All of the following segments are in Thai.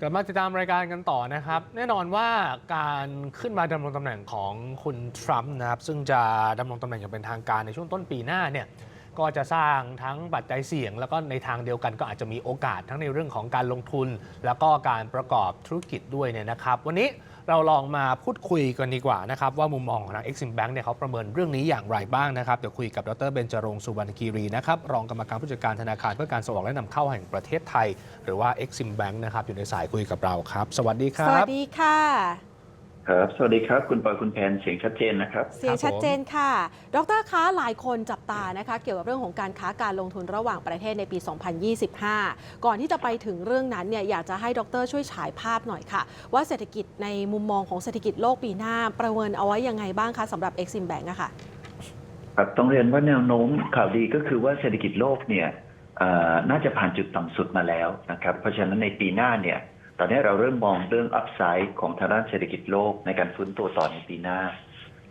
กลับมาติดตามรายการกันต่อนะครับ แน่นอนว่าการขึ้นมาดำรงตำแหน่งของคุณทรัมป์นะครับ ซึ่งจะดำรงตำแหน่งอย่างเป็นทางการในช่วงต้นปีหน้าเนี่ย ก็จะสร้างทั้งปัจจัยเสี่ยง แล้วก็ในทางเดียวกันก็อาจจะมีโอกาสทั้งในเรื่องของการลงทุน แล้วก็การประกอบธุรกิจด้วยเนี่ยนะครับ วันนี้เราลองมาพูดคุยกันดีกว่านะครับ ว่ามุมมองของทาง Exim Bank เนี่ยเขาประเมินเรื่องนี้อย่างไรบ้างนะครับ เดี๋ยวคุยกับดรเบญจรงค์สุวรรณคีรีนะครับรองกรรมการผู้จัดการธนาคารเพื่อการส่งออกและนำเข้าแห่งประเทศไทย หรือว่า Exim Bank นะครับอยู่ในสายคุยกับเราครับ สวัสดีครับสวัสดีค่ะ ครับ สวัสดีครับ คุณปอยคุณแพนเสียงชัดเจนนะครับ เสียงครับผมชัดเจนค่ะ ดรคะหลายคนจับตานะคะ เกี่ยวกับเรื่องของการค้าการลงทุนระหว่างประเทศในปี 2025 ก่อนที่จะไปถึงเรื่องนั้นเนี่ยอยากจะให้ดรช่วยฉายภาพหน่อยค่ะ ว่าเศรษฐกิจในมุมมองของเศรษฐกิจโลกปีหน้า ประเมินเอาไว้ยังไงบ้างคะสำหรับ Exim Bank อะค่ะครับต้องเรียนว่าแนวโน้มข่าวดีก็คือว่าเศรษฐกิจโลกเนี่ยเอ่อน่าจะผ่านจุดต่ำสุดมาแล้วนะครับ เพราะฉะนั้นในปีหน้าเนี่ย ตอนนี้เราเริ่มมองเรื่องอัพไซด์ของทางด้านเศรษฐกิจโลกในการฟื้นตัวต่อในปีหน้า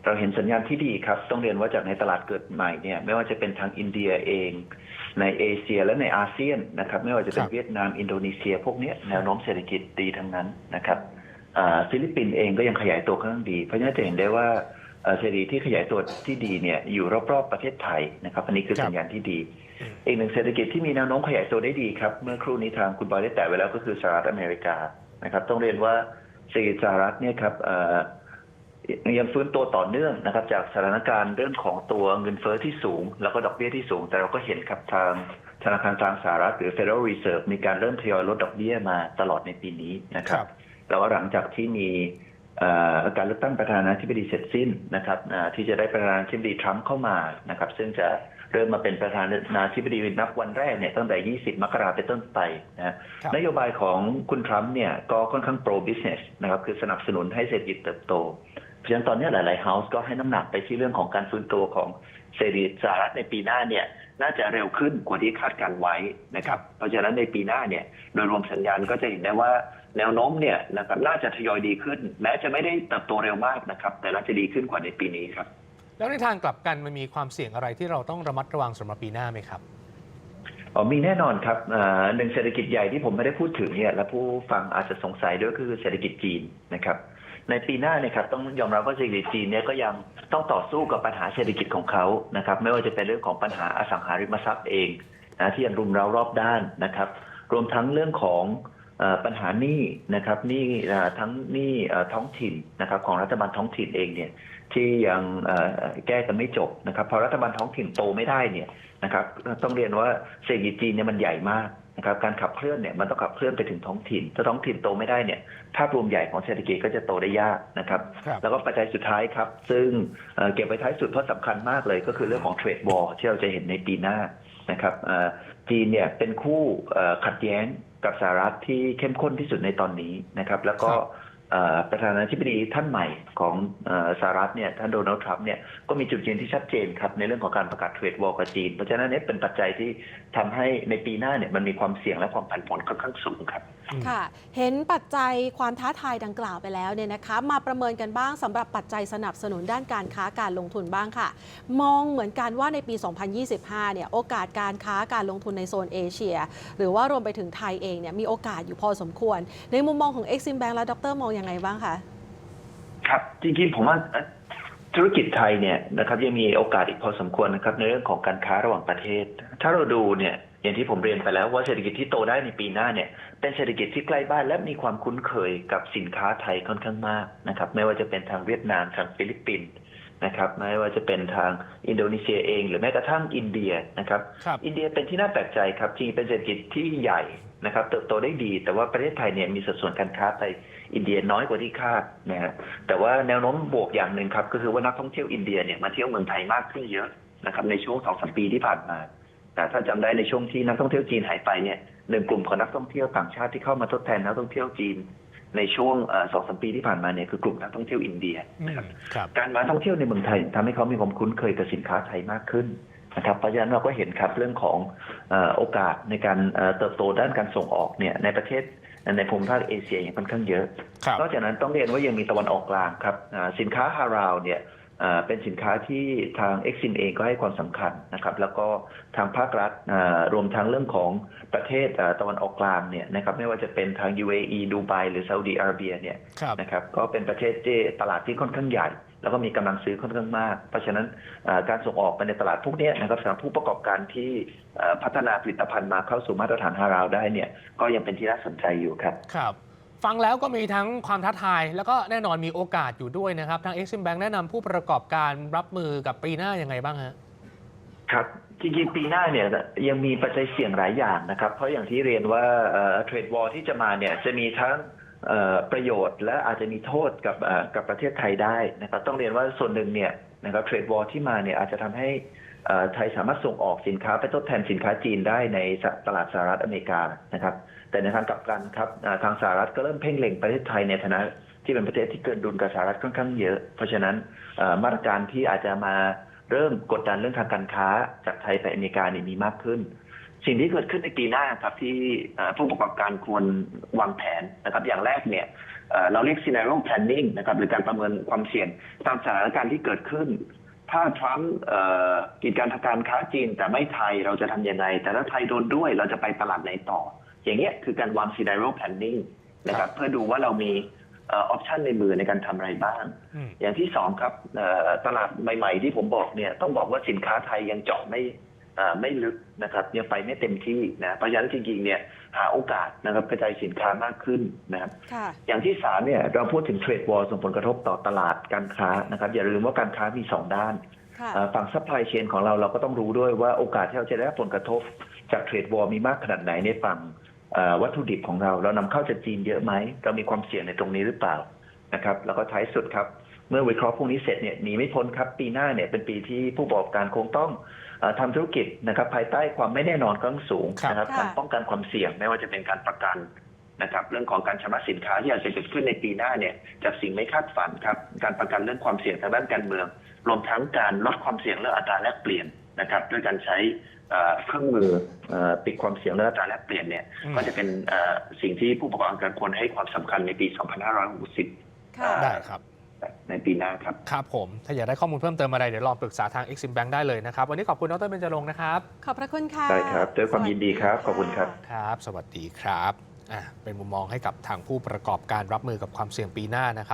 เราเห็นสัญญาณที่ดีครับ ต้องเรียนว่าจากในตลาดเกิดใหม่เนี่ยไม่ว่าจะเป็นทางอินเดียเอง ในเอเชียและในอาเซียนนะครับ ไม่ว่าจะเป็คนรับเวียดนามอินโดนีเซีย พวกเนี้ยแนวโน้มเศรษฐกิจดีทั้งนั้นนะครับอ่าฟิลิปปินส์เองก็ยังขยายตัวค่อนข้างดี เพราะฉะนั้นจะเห็นได้ว่าเอ่อเศรษฐกิจที่ขยายตัวที่ดีเนี่ยอยู่รอบๆประเทศไทยนะครับ อันนี้คือครับสัญญาณที่ดี อืมอีกหนึ่งเศรษฐกิจที่มีแนวโน้มขยายตัวได้ดีครับ เมื่อครู่นี้ทางคุณบอยได้แตะไว้แล้วก็คือสหรัฐอเมริกานะครับ ต้องเรียนว่าเศรษฐกิจสหรัฐเนี่ยครับเอ่อยังฟื้นตัวต่อเนื่องนะครับ จากสถานการณ์เรื่องของตัวเงินเฟ้อที่สูง แล้วก็ดอกเบี้ยที่สูง แต่เราก็เห็นครับทางธนาคารกลางสหรัฐหรือ Federal Reserve มีการเริ่มทยอยลดดอกเบี้ยมาตลอดในปีนี้นะครับครับแล้วก็หลังจากที่มีเอ่อ การเลือกตั้งประธานาธิบดีเสร็จสิ้นนะครับอ่าที่จะได้ประธานาธิบดีทรัมป์เข้ามานะครับ ซึ่งจะเริ่มมาเป็นประธานาธิบดีนับวันแรกเนี่ยตั้งแต่ 20 มกราเป็นต้นไปนะครับนโยบายของคุณทรัมป์เนี่ยก็ค่อนข้าง pro business นะครับคือสนับสนุนให้เศรษฐกิจเติบโต เพราะฉะนั้นตอนนี้หลาย ๆ เฮาส์ก็ให้น้ำหนักไปที่เรื่องของการฟื้นตัวของเศรษฐกิจสหรัฐในปีหน้าเนี่ยน่าจะเร็วขึ้นกว่าที่คาดการไว้นะครับ เพราะฉะนั้นในปีหน้าเนี่ยโดยรวมสัญญาณก็จะเห็นได้ว่า แนวโน้มเนี่ยนะครับน่าจะทยอยดีขึ้น แม้จะไม่ได้เติบโตเร็วมากนะครับ แต่น่าจะดีขึ้นกว่าในปีนี้ครับ แล้วในทางกลับกันมันมีความเสี่ยงอะไรที่เราต้องระมัดระวังสำหรับปีหน้าไหมครับอ๋อมีแน่นอนครับอ่าหนึ่งเศรษฐกิจใหญ่ที่ผมไม่ได้พูดถึงเนี่ย และผู้ฟังอาจจะสงสัยด้วยก็คือเศรษฐกิจจีนนะครับ ในปีหน้าเนี่ยครับต้องยอมรับว่าเศรษฐกิจจีนเนี่ยก็ยังต้องต่อสู้กับปัญหาเศรษฐกิจของเขานะครับ ไม่ว่าจะเป็นเรื่องของปัญหาอสังหาริมทรัพย์เองนะที่ยังรุมเร้ารอบด้านนะครับ รวมทั้งเรื่องของเอ่อ ปัญหาหนี้นะครับหนี้เอ่อทั้งหนี้เอ่อท้องถิ่นนะครับของรัฐบาลท้องถิ่นเองเนี่ยที่ยังเอ่อแก้กันไม่จบนะครับพอรัฐบาลท้องถิ่นโตไม่ได้เนี่ยนะครับต้องเรียนว่าเศรษฐกิจจีนเนี่ยมันใหญ่มากนะครับการขับเคลื่อนเนี่ยมันต้องขับเคลื่อนไปถึงท้องถิ่น ถ้าท้องถิ่นโตไม่ได้เนี่ยภาพรวมใหญ่ของเศรษฐกิจก็จะโตได้ยากนะครับครับแล้วก็ปัจจัยสุดท้ายครับ ซึ่งเอ่อเก็บไว้ท้ายสุดเพราะสำคัญมากเลยก็คือเรื่องของเทรดวอร์ที่เราจะเห็นในปีหน้านะครับเอ่อ จีนเนี่ยเป็นคู่ขัดแย้งกับสหรัฐที่เข้มข้นที่สุดในตอนนี้นะครับแล้วก็ ประธานาธิบดีท่านใหม่ของเอ่อสหรัฐเนี่ยท่านโดนัลด์ทรัมป์เนี่ยก็มีจุดยืนที่ชัดเจนครับในเรื่องของการประกาศเทรดวอลกับจีน เพราะฉะนั้นเนี่ยเป็นปัจจัยที่ทำให้ในปีหน้าเนี่ยมันมีความเสี่ยงและความผันผวนค่อนข้างสูงครับอืมค่ะ เห็นปัจจัยความท้าทายดังกล่าวไปแล้วเนี่ยนะคะมาประเมินกันบ้างสำหรับปัจจัยสนับสนุนด้านการค้าการลงทุนบ้างค่ะ มองเหมือนกันว่าในปี 2025 เนี่ยโอกาสการค้าการลงทุนในโซนเอเชีย หรือว่ารวมไปถึงไทยเองเนี่ยมีโอกาสอยู่พอสมควร ในมุมมองของ Exim Bank และดรมองยังไงบ้างคะครับจริงๆผมว่าเอ่อธุรกิจไทยเนี่ยนะครับยังมีโอกาสอีกพอสมควรนะครับในเรื่องของการค้าระหว่างประเทศ ถ้าเราดูเนี่ยอย่างที่ผมเรียนไปแล้วว่าเศรษฐกิจที่โตได้ในปีหน้าเนี่ยเป็นเศรษฐกิจที่ใกล้บ้านและมีความคุ้นเคยกับสินค้าไทยค่อนข้างมากนะครับไม่ว่าจะเป็นทางเวียดนามทางฟิลิปปินส์นะครับไม่ว่าจะเป็นทางอินโดนีเซียเอง หรือแม้กระทั่งอินเดียนะครับครับอินเดียเป็นที่น่าแปลกใจครับจริงๆเป็นเศรษฐกิจที่ใหญ่ นะครับเติบโตได้ดี แต่ว่าประเทศไทยเนี่ยมีสัดส่วนการค้าไปอินเดียน้อยกว่าที่คาดนะฮะแต่ว่าแนวโน้มบวกอย่างหนึ่งครับก็คือว่านักท่องเที่ยวอินเดียเนี่ยมาเที่ยวเมืองไทยมากขึ้นเยอะนะครับในช่วงสองสามปีที่ผ่านมาแต่ถ้าจำได้ในช่วงที่นักท่องเที่ยวจีนหายไปเนี่ยหนึ่งกลุ่มของนักท่องเที่ยวต่างชาติที่เข้ามาทดแทนนักท่องเที่ยวจีน ในช่วงสองสามปีที่ผ่านมาเนี่ยคือกลุ่มนักท่องเที่ยวอินเดียอืมครับการมาท่องเที่ยวในเมืองไทยทำให้เขามีความคุ้นเคยกับสินค้าไทยมากขึ้น นะครับเพราะฉะนั้นเราก็เห็นครับเรื่องของเอ่อโอกาสในการเอ่อเติบโตด้านการส่งออกเนี่ยในประเทศในภูมิภาคเอเชียอย่างค่อนข้างเยอะครับนอกจากนั้นต้องเรียนว่ายังมีตะวันออกกลางครับอ่าสินค้าฮาราวเนี่ยอ่าเป็นสินค้าที่ทาง Exim เองก็ให้ความสำคัญนะครับ แล้วก็ทางภาครัฐอ่ารวมทั้งเรื่องของประเทศอ่าตะวันออกกลางเนี่ยนะครับไม่ว่าจะเป็นทาง UAE ดูไบหรือซาอุดีอาระเบียเนี่ยครับนะครับก็เป็นประเทศที่ตลาดที่ค่อนข้างใหญ่ แล้วก็มีกำลังซื้อค่อนข้างมาก เพราะฉะนั้นอ่าการส่งออกไปในตลาดพวกเนี้ยนะครับสำหรับผู้ประกอบการที่อ่าพัฒนาผลิตภัณฑ์มาเข้าสู่มาตรฐานฮาราวได้เนี่ยก็ยังเป็นที่น่าสนใจอยู่ครับครับฟังแล้วก็มีทั้งความท้าทาย แล้วก็แน่นอนมีโอกาสอยู่ด้วยนะครับ ทาง Exim Bank แนะนำผู้ประกอบการรับมือกับปีหน้ายังไงบ้างฮะครับจริงๆ ปีหน้าเนี่ยยังมีปัจจัยเสี่ยงหลายอย่างนะครับ เพราะอย่างที่เรียนว่าเทรดวอลที่จะมาเนี่ยจะมีทั้งเอ่อ ประโยชน์และอาจจะมีโทษกับกับประเทศไทยได้นะครับต้องเรียนว่าส่วนหนึ่งเนี่ยนะครับเทรดวอลที่มาเนี่ยอาจจะทำให้ไทยสามารถส่งออกสินค้าไปทดแทนสินค้าจีนได้ในตลาดสหรัฐอเมริกานะครับ แต่ในทางกลับกันครับทางสหรัฐก็เริ่มเพ่งเล็งประเทศไทยในฐานะที่เป็นประเทศที่เกินดุลกับสหรัฐค่อนข้างเยอะ เพราะฉะนั้นมาตรการที่อาจจะมาเริ่มกดดันเรื่องทางการค้าจากไทยไปอเมริกานี่มีมากขึ้น สิ่งที่เกิดขึ้นในปีหน้าครับที่เอ่อผู้ประกอบการควรวางแผนนะครับ อย่างแรกเนี่ยเอ่อเราเรียก scenario planning นะครับหรือการประเมินความเสี่ยงตามสถานการณ์ที่เกิดขึ้น ถ้าทรัมป์เอ่อกีดการทางการค้าจีนแต่ไม่ไทยเราจะทำยังไง แต่ถ้าไทยโดนด้วยเราจะไปตลาดไหนต่อ อย่างเงี้ยคือการวาง scenario planning นะครับเพื่อดูว่าเรามีออปชันในมือในการทำอะไรบ้างอืมอย่างที่สองครับเอ่อตลาดใหม่ ๆ ที่ผมบอกเนี่ยต้องบอกว่าสินค้าไทยยังเจาะไม่เอ่อ ไม่ลึกนะครับยังไปไม่เต็มที่นะเพราะฉะนั้นจริงๆเนี่ยหาโอกาสนะครับกระจายสินค้ามากขึ้นนะครับค่ะอย่างที่สามเนี่ยเราพูดถึงเทรดวอลส่งผลกระทบต่อตลาดการค้านะครับอย่าลืมว่าการค้ามีสองด้านค่ะเอ่อฝั่งซัพพลายเชนของเราเราก็ต้องรู้ด้วยว่าโอกาสที่เราจะได้รับผลกระทบจากเทรดวอลมีมากขนาดไหนในฝั่งเอ่อวัตถุดิบของเรา เรานำเข้าจากจีนเยอะไหมเรามีความเสี่ยงในตรงนี้หรือเปล่านะครับ แล้วก็ท้ายสุดครับ เมื่อวิเคราะห์พวกนี้เสร็จเนี่ยหนีไม่พ้นครับปีหน้าเนี่ยเป็นปีที่ผู้ประกอบการคงต้องเออทำธุรกิจนะครับภายใต้ความไม่แน่นอนค่อนข้างสูงครับนะครับค่ะการป้องกันความเสี่ยงไม่ว่าจะเป็นการประกันนะครับเรื่องของการชำระสินค้าที่อาจจะเกิดขึ้นในปีหน้าเนี่ยจากสิ่งไม่คาดฝันครับการประกันเรื่องความเสี่ยงทางด้านการเมือง รวมทั้งการลดความเสี่ยงเรื่องอัตราแลกเปลี่ยนนะครับด้วยการใช้เอ่อเครื่องมือเอ่อปิดความเสี่ยงเรื่องอัตราแลกเปลี่ยนเนี่ยอืมก็จะเป็นเอ่อสิ่งที่ผู้ประกอบการควรให้ความสำคัญในปี 2560ค่ะได้ครับ ในปีหน้าครับ ครับผม ถ้าอยากได้ข้อมูลเพิ่มเติมอะไร เดี๋ยวลองปรึกษาทาง Exim Bank ได้เลยนะครับ วันนี้ขอบคุณดรเบญจรงค์นะครับ ขอบพระคุณค่ะได้ครับด้วยความยินดีครับ ขอบคุณครับ ครับ สวัสดีครับ อะ เป็นมุมมองให้กับทางผู้ประกอบการรับมือกับความเสี่ยงปีหน้านะครับ